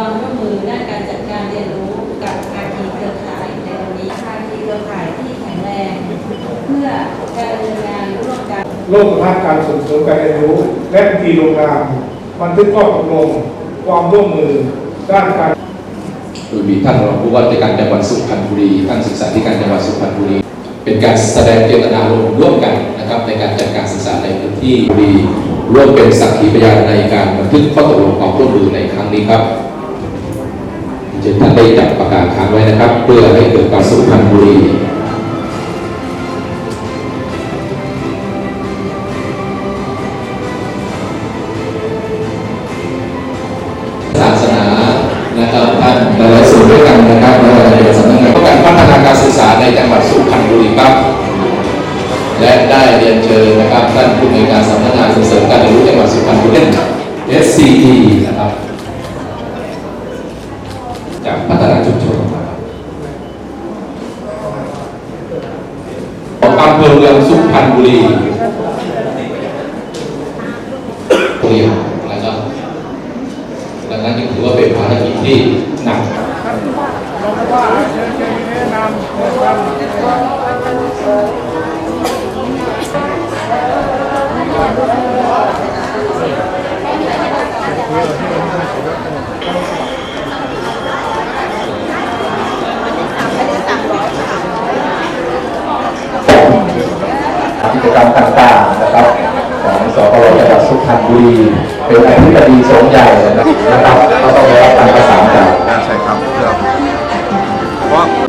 ความร่วมมือด้านการจัดการเรียนรู้กับภาคีเครือข่ายในวันนี้ภาคีเครือข่ายที่แข็งแรง เพื่อการดำเนินงานร่วมกันโลกภาคการส่งเสริมการเรียนรู้ และวิธีโรงงานบันทึกข้อตกลงความร่วมมือด้านการโดยมีท่านรองผู้ว่าการจังหวัดสุพรรณบุรีท่านศึกษาธิการจังหวัดสุพรรณบุรี เป็นการแสดงเจตนารมณ์ร่วมกันนะครับในการจัดการศึกษาในพื้นที่บุรีร่วมเป็นสักขีพยานในการบันทึกข้อตกลงความร่วมมือในครั้งนี้ครับ เชิญท่านได้จับปากกาศค้างไว้นะครับ เพื่อให้เกิดความสุพรรณบุรีศาสนานะครับท่านหลายๆส่วนด้วยกันนะครับในหลายๆสำนักงานป้องกันพัฒนาการศึกษาในจังหวัดสุพรรณบุรีครับและได้เรียนเชิญนะครับท่านผู้อำนวยการสำนักงานส่งเสริมการเรียนรู้จังหวัดสุพรรณบุรี SCT นะครับจากพัฒนาชุมชนข อำเภอเมืองสุพรรณบุรีบริหารนะครับดังนั้นนี่ถือว่าเป็นภารกิจที่หนัก จกรรมต่างๆนะครับของสพจังหวัดสุพรรณบุรีเป็นอธิบดีสงใหญ่นะครับก็ต้องได้รับการประสานจากใช่ครับเพื่อเพราะ